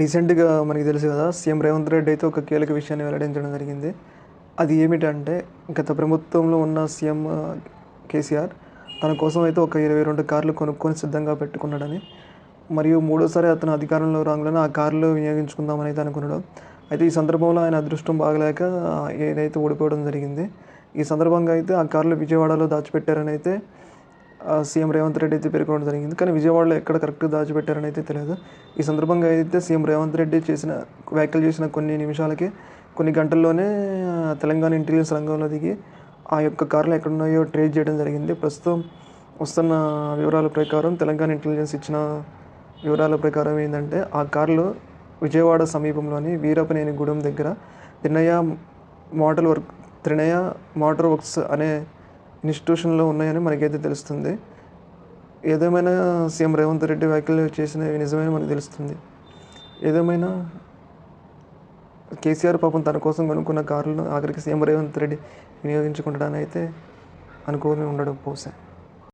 రీసెంట్గా మనకి తెలుసు కదా సీఎం రేవంత్ రెడ్డి అయితే ఒక కీలక విషయాన్ని వెల్లడించడం జరిగింది. అది ఏమిటంటే గత ప్రభుత్వంలో ఉన్న సీఎం కేసీఆర్ తన కోసం అయితే ఒక ఇరవై రెండు కార్లు కొనుక్కొని సిద్ధంగా పెట్టుకున్నాడని మరియు మూడోసారి అతను అధికారంలో రాగానే ఆ కార్లు వినియోగించుకుందామని అయితే అనుకున్నాడు. అయితే ఈ సందర్భంలో ఆయన అదృష్టం బాగలేక ఏదైతే ఓడిపోవడం జరిగింది ఈ సందర్భంగా అయితే ఆ కార్లు విజయవాడలో దాచిపెట్టారని అయితే సీఎం రేవంత్ రెడ్డి అయితే పేర్కొనడం జరిగింది. కానీ విజయవాడలో ఎక్కడ కరెక్ట్గా దాచిపెట్టారని అయితే తెలియదు. ఈ సందర్భంగా అయితే సీఎం రేవంత్ రెడ్డి చేసిన వ్యాఖ్యలు చేసిన కొన్ని నిమిషాలకి కొన్ని గంటల్లోనే తెలంగాణ ఇంటెలిజెన్స్ రంగంలో దిగి ఆ యొక్క కార్లు ఎక్కడున్నాయో ట్రేస్ చేయడం జరిగింది. ప్రస్తుతం వస్తున్న వివరాల ప్రకారం తెలంగాణ ఇంటెలిజెన్స్ ఇచ్చిన వివరాల ప్రకారం ఏంటంటే ఆ కార్లు విజయవాడ సమీపంలోని వీరపనేని గూడెం దగ్గర Trinaya motor work Trinaya motor works అనే ఇన్స్టిట్యూషన్లో ఉన్నాయని మనకైతే తెలుస్తుంది. ఏదేమైనా సీఎం రేవంత్ రెడ్డి వ్యాఖ్యలు చేసినవి నిజమే మనకు తెలుస్తుంది. ఏదేమైనా కేసీఆర్ పాపం తన కోసం కొనుక్కున్న కార్లను ఆఖరికి సీఎం రేవంత్ రెడ్డి వినియోగించుకుంటాడని అయితే అనుకోని ఉండడం పోసా.